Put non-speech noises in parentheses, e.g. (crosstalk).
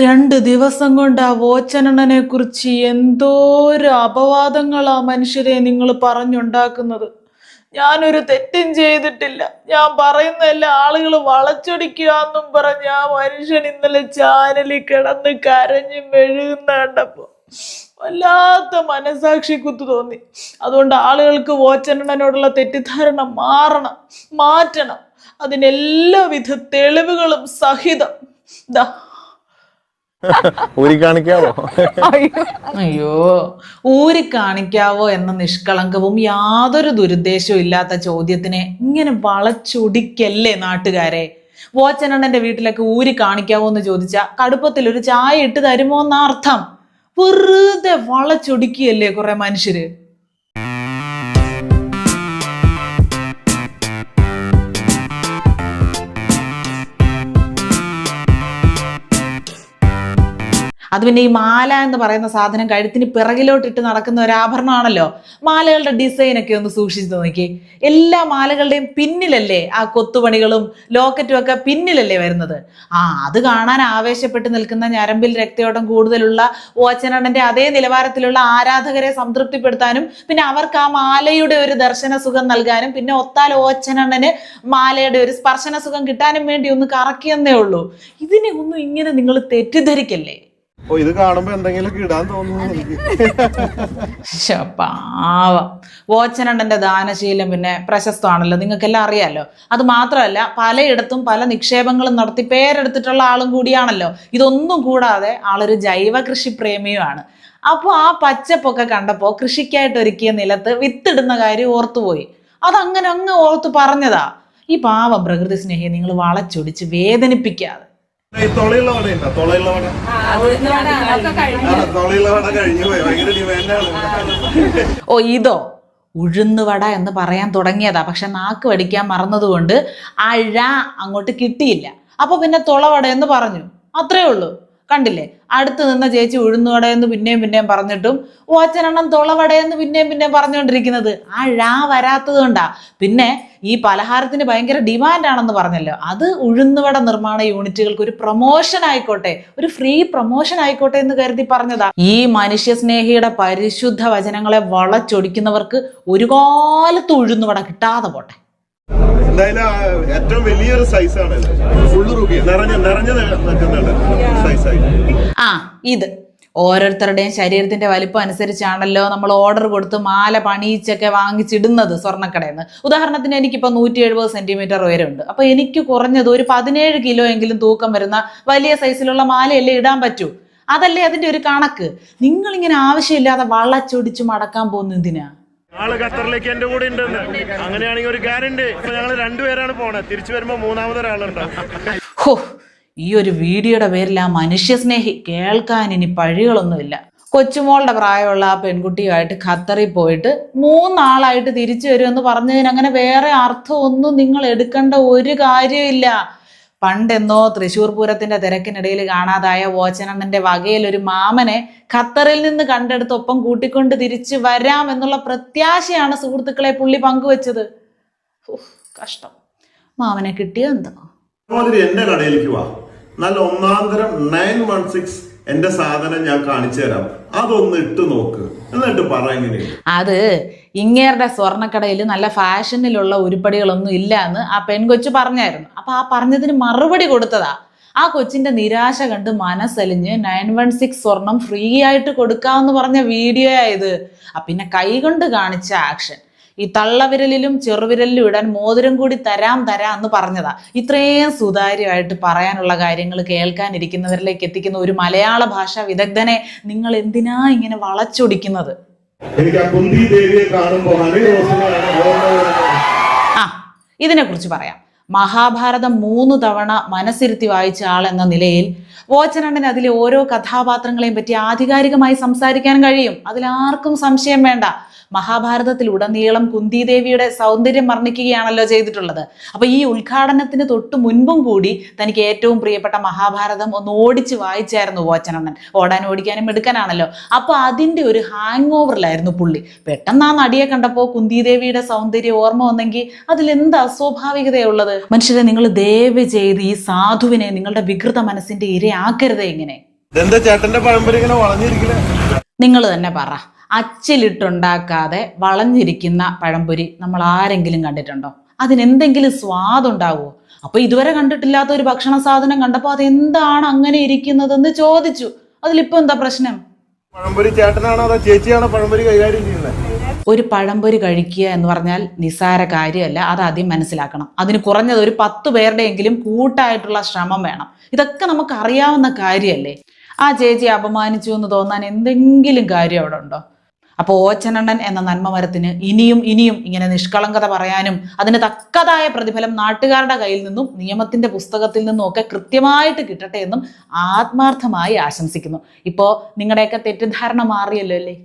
രണ്ട് ദിവസം കൊണ്ട് ആ വോച്ചനണ്ണനെ കുറിച്ച് എന്തോരം അപവാദങ്ങളാ മനുഷ്യരെ നിങ്ങൾ പറഞ്ഞുണ്ടാക്കുന്നത്. ഞാനൊരു തെറ്റും ചെയ്തിട്ടില്ല. ഞാൻ പറയുന്ന എല്ലാ ആളുകൾ വളച്ചൊടിക്കുക എന്നും പറഞ്ഞ് ആ മനുഷ്യൻ ഇന്നലെ ചാനലിൽ കിടന്ന് കരഞ്ഞു മെഴുകുന്ന കണ്ടപ്പോ വല്ലാത്ത മനസാക്ഷി കുത്തു തോന്നി. അതുകൊണ്ട് ആളുകൾക്ക് വോച്ചനണ്ണനോടുള്ള തെറ്റിദ്ധാരണ മാറണം മാറ്റണം. അതിനെല്ലാവിധ തെളിവുകളും സഹിതം. ദാ (laughs) ഊരി കാണിക്കാവോ? അയ്യോ. ഊരി കാണിക്കാവോ എന്ന നിഷ്കളങ്കവും യാതൊരു ദുരുദ്ദേശവും ഇല്ലാത്ത ചോദ്യത്തിനെ ഇങ്ങനെ വളച്ചൊടിക്കല്ലേ നാട്ടുകാരെ? വോച്ചനണ്ണന്റെ വീട്ടിലൊക്കെ ഊരി കാണിക്കാവോ എന്ന് ചോദിച്ചാ കടുപ്പത്തിൽ ഒരു ചായ ഇട്ട് തരുമോ എന്ന അർത്ഥം. വെറുതെ വളച്ചൊടിക്കുകയല്ലേ കുറെ മനുഷ്യര്? അത് പിന്നെ ഈ മാല എന്ന് പറയുന്ന സാധനം കഴുത്തിന് പിറകിലോട്ടിട്ട് നടക്കുന്ന ഒരു ആഭരണമാണല്ലോ. മാലകളുടെ ഡിസൈനൊക്കെ ഒന്ന് സൂക്ഷിച്ചു നോക്കി. എല്ലാ മാലകളുടെയും പിന്നിലല്ലേ ആ കൊത്തുപണികളും ലോക്കറ്റും ഒക്കെ പിന്നിലല്ലേ വരുന്നത്? ആ അത് കാണാൻ ആവേശപ്പെട്ട് നിൽക്കുന്ന ഞരമ്പിൽ രക്തയോട്ടം കൂടുതലുള്ള ഓച്ചനണ്ണന്റെ അതേ നിലവാരത്തിലുള്ള ആരാധകരെ സംതൃപ്തിപ്പെടുത്താനും പിന്നെ അവർക്ക് ആ മാലയുടെ ഒരു ദർശന സുഖം നൽകാനും പിന്നെ ഒത്താൽ ഓച്ചനണ്ണന് മാലയുടെ ഒരു സ്പർശന സുഖം കിട്ടാനും വേണ്ടി ഒന്ന് കറക്കിയെന്നേ ഉള്ളൂ. ഇതിനെ ഒന്നും ഇങ്ങനെ നിങ്ങൾ തെറ്റിദ്ധരിക്കല്ലേ? ഓ ഇത് കാണുമ്പോ എന്തെങ്കിലും ഇടാൻ തോന്നുന്നു എനിക്ക്. ശ്ശെ, പാവം. വോച്ചനണ്ണന്റെ ദാനശീലം പിന്നെ പ്രശസ്തമാണല്ലോ. നിങ്ങൾക്കെല്ലാം അറിയാലോ. അത് മാത്രമല്ല പലയിടത്തും പല നിക്ഷേപങ്ങളും നടത്തി പേരെടുത്തിട്ടുള്ള ആളും കൂടിയാണല്ലോ. ഇതൊന്നും കൂടാതെ ആളൊരു ജൈവ കൃഷി പ്രേമിയുമാണ് അപ്പോൾ ആ പച്ചപ്പൊക്കെ കണ്ടപ്പോൾ കൃഷിക്കായിട്ട് ഒരുക്കിയ നിലത്ത് വിത്തിടുന്ന കാര്യം ഓർത്തുപോയി. അതങ്ങനെ അങ്ങ് ഓർത്ത് പറഞ്ഞതാ. ഈ പാവം പ്രകൃതി സ്നേഹി നിങ്ങൾ വളച്ചൊടിച്ച് വേദനിപ്പിക്കാതെ. തൊളയുള്ള വട ഉണ്ടോ? തൊളയുള്ള വട? തൊളയുള്ള വട കഴിഞ്ഞു പോയി. ഭയങ്കര ഡിമാൻഡാണ് ഓ ഇതോ? ഉഴുന്നുവട എന്ന് പറയാൻ തുടങ്ങിയതാ. പക്ഷെ നാക്ക് വടിക്കാൻ മറന്നതുകൊണ്ട് അഴ അങ്ങോട്ട് കിട്ടിയില്ല. അപ്പൊ പിന്നെ തുളവട എന്ന് പറഞ്ഞു. അത്രേ ഉള്ളൂ. കണ്ടില്ലേ? അടുത്ത് നിന്ന ചേച്ചി ഉഴുന്നുവടയെന്ന് പിന്നെയും പിന്നെയും പറഞ്ഞിട്ടും ഓച്ചനെണ്ണം എന്ന് പിന്നെയും പിന്നെയും പറഞ്ഞുകൊണ്ടിരിക്കുന്നത്. ആ ഴാ വരാത്തത് കൊണ്ടാ. പിന്നെ ഈ പലഹാരത്തിന് ഭയങ്കര ഡിമാൻഡ് ആണെന്ന് പറഞ്ഞല്ലോ. അത് ഉഴുന്നുവട നിർമ്മാണ യൂണിറ്റുകൾക്ക് ഒരു പ്രൊമോഷൻ ആയിക്കോട്ടെ ഒരു ഫ്രീ പ്രൊമോഷൻ ആയിക്കോട്ടെ എന്ന് കരുതി പറഞ്ഞതാ. ഈ മനുഷ്യസ്നേഹിയുടെ പരിശുദ്ധ വചനങ്ങളെ വളച്ചൊടിക്കുന്നവർക്ക് ഒരു കാലത്ത് ഉഴുന്നുവട കിട്ടാതെ പോട്ടെ. എന്തായാലും ഏറ്റവും വലിയൊരു സൈസാണ് ഫുള്ള് റുബി നിറഞ്ഞ നിറഞ്ഞ നിൽക്കുന്നുണ്ട്. സൈസായിട്ട് ആ ഇത്. ഓരോരുത്തരുടെയും ശരീരത്തിന്റെ വലിപ്പം അനുസരിച്ചാണല്ലോ നമ്മൾ ഓർഡർ കൊടുത്ത് മാല പണിയിച്ചൊക്കെ വാങ്ങിച്ചിടുന്നത് സ്വർണക്കടയിൽ നിന്ന് ഉദാഹരണത്തിന് എനിക്കിപ്പോൾ നൂറ്റി എഴുപത് സെന്റിമീറ്റർ ഉയരമുണ്ട്. അപ്പൊ എനിക്ക് കുറഞ്ഞത് ഒരു പതിനേഴ് കിലോ എങ്കിലും തൂക്കം വരുന്ന വലിയ സൈസിലുള്ള മാലയല്ലേ ഇടാൻ പറ്റൂ? അതല്ലേ അതിന്റെ ഒരു കണക്ക്? നിങ്ങളിങ്ങനെ ആവശ്യമില്ലാതെ വളച്ചൊടിച്ച് മടക്കാൻ പോകുന്ന എന്തിനാ? ആൾ ഖത്തറിലേക്ക് എന്റെ കൂടെ ഉണ്ടെന്ന്. അങ്ങനെയാണെങ്കിൽ ഒരു ഗ്യാരണ്ടി ഇപ്പൊ ഞങ്ങൾ രണ്ടുപേരാണ് പോണത് തിരിച്ചു വരുമ്പോ മൂന്നാമതൊരാളുണ്ടാവും ഹോ ഈ ഒരു വീഡിയോയുടെ പേരിൽ ആ മനുഷ്യസ്നേഹി കേൾക്കാൻ ഇനി പഴികളൊന്നുമില്ല. കൊച്ചുമോളുടെ പ്രായമുള്ള ആ പെൺകുട്ടിയുമായിട്ട് ഖത്തറിൽ പോയിട്ട് മൂന്നാളായിട്ട് തിരിച്ചു വരുമെന്ന് പറഞ്ഞതിന് അങ്ങനെ വേറെ അർത്ഥമൊന്നും നിങ്ങൾ എടുക്കേണ്ട ഒരു കാര്യമില്ല പണ്ടെന്നോ തൃശൂർ പൂരത്തിന്റെ തിരക്കിനിടയിൽ കാണാതായ വോച്ചനണ്ണന്റെ വകയിൽ ഒരു മാമനെ ഖത്തറിൽ നിന്ന് കണ്ടെടുത്ത് ഒപ്പം കൂട്ടിക്കൊണ്ട് തിരിച്ചു വരാം എന്നുള്ള പ്രത്യാശയാണ് സുഹൃത്തുക്കളെ പുള്ളി പങ്കുവച്ചത്. കഷ്ടം. മാമനെ കിട്ടിയോ എന്തോ? എന്റെ കടയിലേക്ക് വാ. നല്ല ഒന്നാം തരം നയൻ വൺ സിക്സ് എന്റെ സാധനം ഞാൻ കാണിച്ചു തരാം. അതൊന്ന് ഇട്ട് നോക്ക്. എന്നിട്ട് പറ എങ്ങനെ അത് ഇങ്ങേരുടെ സ്വർണക്കടയിൽ നല്ല ഫാഷനിലുള്ള ഉരുപ്പടികളൊന്നും ഇല്ല എന്ന് ആ പെൺകൊച്ചു പറഞ്ഞായിരുന്നു. അപ്പൊ ആ പറഞ്ഞതിന് മറുപടി കൊടുത്തതാ. ആ കൊച്ചിന്റെ നിരാശ കണ്ട് മനസ്സലിഞ്ഞ് നയൻ വൺ സിക്സ് സ്വർണം ഫ്രീ ആയിട്ട് കൊടുക്കാമെന്ന് പറഞ്ഞ വീഡിയോ ആയത് ആ പിന്നെ കൈകൊണ്ട് കാണിച്ച ആക്ഷൻ ഈ തള്ളവിരലിലും ചെറുവിരലിലും ഇടാൻ മോതിരം കൂടി തരാം തരാം എന്ന് പറഞ്ഞതാ. ഇത്രയും സുതാര്യമായിട്ട് പറയാനുള്ള കാര്യങ്ങൾ കേൾക്കാനിരിക്കുന്നവരിലേക്ക് എത്തിക്കുന്ന ഒരു മലയാള ഭാഷാ വിദഗ്ധനെ നിങ്ങൾ എന്തിനാ ഇങ്ങനെ വളച്ചൊടിക്കുന്നത്? ആ ഇതിനെക്കുറിച്ച് പറയാം. മഹാഭാരതം മൂന്ന് തവണ മനസ്സിരുത്തി വായിച്ച ആൾ എന്ന നിലയിൽ വോച്ചനണ്ണന് അതിലെ ഓരോ കഥാപാത്രങ്ങളെയും പറ്റി ആധികാരികമായി സംസാരിക്കാൻ കഴിയും. അതിലാർക്കും സംശയം വേണ്ട. മഹാഭാരതത്തിലുടനീളം കുന്തിദേവിയുടെ സൗന്ദര്യം വർണിക്കുകയാണല്ലോ ചെയ്തിട്ടുള്ളത്. അപ്പൊ ഈ ഉദ്ഘാടനത്തിന് തൊട്ട് മുൻപും കൂടി തനിക്ക് ഏറ്റവും പ്രിയപ്പെട്ട മഹാഭാരതം ഒന്ന് ഓടിച്ച് വായിച്ചായിരുന്നു ഓച്ചനണ്ണൻ ഓടാൻ ഓടിക്കാനും എടുക്കാനാണല്ലോ അപ്പൊ അതിന്റെ ഒരു ഹാങ് ഓവറിലായിരുന്നു പുള്ളി. പെട്ടെന്ന് ആ നടിയെ കണ്ടപ്പോൾ കുന്തിദേവിയുടെ സൗന്ദര്യം ഓർമ്മ വന്നെങ്കിൽ അതിൽ എന്ത് അസ്വാഭാവികതയുള്ളത്? മനുഷ്യരെ നിങ്ങൾ ദയവ് ചെയ്ത് ഈ സാധുവിനെ നിങ്ങളുടെ വികൃത മനസ്സിന്റെ ഇരയാക്കരുത് എങ്ങനെ ചേട്ടന്റെ ഇങ്ങനെ നിങ്ങൾ തന്നെ പറ. അച്ചിലിട്ടുണ്ടാക്കാതെ വളഞ്ഞിരിക്കുന്ന പഴംപൊരി നമ്മൾ ആരെങ്കിലും കണ്ടിട്ടുണ്ടോ? അതിനെന്തെങ്കിലും സ്വാദുണ്ടാവുമോ അപ്പൊ ഇതുവരെ കണ്ടിട്ടില്ലാത്ത ഒരു ഭക്ഷണ സാധനം കണ്ടപ്പോൾ അതെന്താണ് അങ്ങനെ ഇരിക്കുന്നതെന്ന് ചോദിച്ചു. അതിലിപ്പോ എന്താ പ്രശ്നം? പഴംപൊരി ചേട്ടനാണോ അതോ ചേച്ചിയാണോ പഴംപൊരി കൈകാര്യം ചെയ്യുന്നത് ഒരു പഴംപൊരി കഴിക്കുക എന്ന് പറഞ്ഞാൽ നിസ്സാര കാര്യമല്ല അത് ആദ്യം മനസ്സിലാക്കണം. അതിന് കുറഞ്ഞത് ഒരു പത്ത് പേരുടെയെങ്കിലും കൂട്ടായിട്ടുള്ള ശ്രമം വേണം. ഇതൊക്കെ നമുക്ക് അറിയാവുന്ന കാര്യമല്ലേ? ആ ചേച്ചി അപമാനിച്ചു എന്ന് തോന്നാൻ എന്തെങ്കിലും കാര്യം അവിടെ ഉണ്ടോ? അപ്പോൾ ഓച്ചനണ്ണൻ എന്ന നന്മമരത്തിന് ഇനിയും ഇനിയും ഇങ്ങനെ നിഷ്കളങ്കത പറയാനും അതിന് തക്കതായ പ്രതിഫലം നാട്ടുകാരുടെ കയ്യിൽ നിന്നും നിയമത്തിന്റെ പുസ്തകത്തിൽ നിന്നും ഒക്കെ കൃത്യമായിട്ട് കിട്ടട്ടെ എന്നും ആത്മാർത്ഥമായി ആശംസിക്കുന്നു. ഇപ്പോൾ നിങ്ങളുടെയൊക്കെ തെറ്റിദ്ധാരണ മാറിയല്ലോ അല്ലേ?